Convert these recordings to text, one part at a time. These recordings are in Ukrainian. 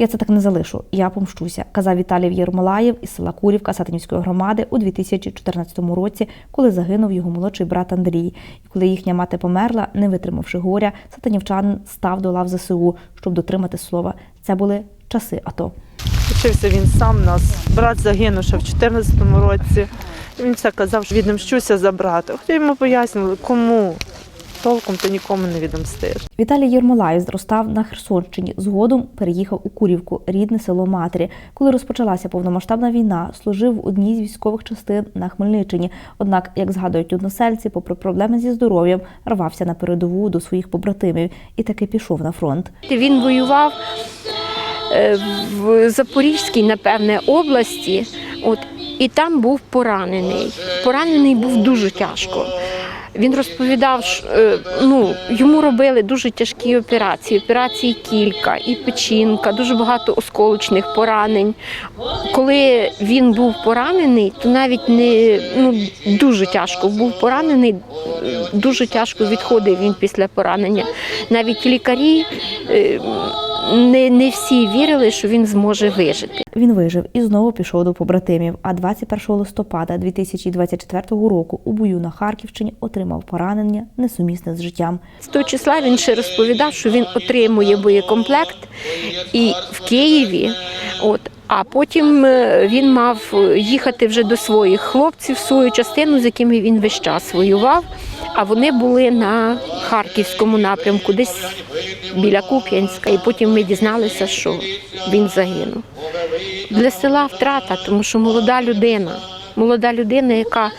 Я це так не залишу. Я помщуся, казав Віталій Єрмолаєв із села Курівка Сатанівської громади у 2014 році, коли загинув його молодший брат Андрій. І коли їхня мати померла, не витримавши горя, сатанівчанин став до лав ЗСУ, щоб дотримати слова. Це були часи АТО. Вчився він сам нас. Брат загинув ще в 2014 році. Він все казав, що відомщуся за брата. Хоча йому пояснювали, кому. Толком ти нікому не відомстиш. Віталій Єрмолаєв зростав на Херсонщині. Згодом переїхав у Курівку, рідне село матері. Коли розпочалася повномасштабна війна, служив в одній з військових частин на Хмельниччині. Однак, як згадують односельці, попри проблеми зі здоров'ям, рвався на передову до своїх побратимів і таки пішов на фронт. Він воював е, в Запорізькій, напевне, області, от, і там був поранений. Поранений був дуже тяжко. Він розповідав, що е, ну, йому робили дуже тяжкі операції, операції кілька, і печінка, дуже багато осколочних поранень. Коли він був поранений, то навіть не ну, дуже тяжко був поранений, дуже тяжко відходив він після поранення. Навіть лікарі е, не, не всі вірили, що він зможе вижити. Він вижив і знову пішов до побратимів. А 21 листопада 2024 року у бою на Харківщині отримав поранення несумісне з життям. З того числа він ще розповідав, що він отримує боєкомплект і в Києві. От, а потім е, він мав їхати вже до своїх хлопців, свою частину, з якими він весь час воював. А вони були на харківському напрямку, десь біля Куп'янська. І потім ми дізналися, що він загинув. Для села втрата, тому що молода людина, молода людина, яка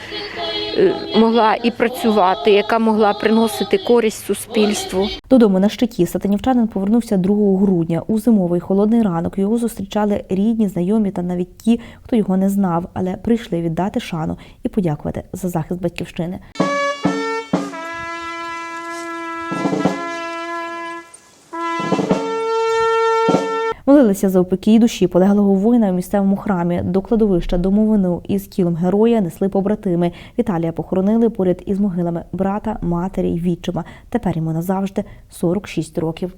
е, могла і працювати, яка могла приносити користь суспільству. Додому на щиті сатанівчанин повернувся 2 грудня. У зимовий холодний ранок його зустрічали рідні, знайомі та навіть ті, хто його не знав, але прийшли віддати шану і подякувати за захист батьківщини. Молилися за опекій душі полеглого воїна у місцевому храмі. До кладовища домовину із тілом героя несли побратими. Віталія похоронили поряд із могилами брата, матері й відчима. Тепер йому назавжди 46 років.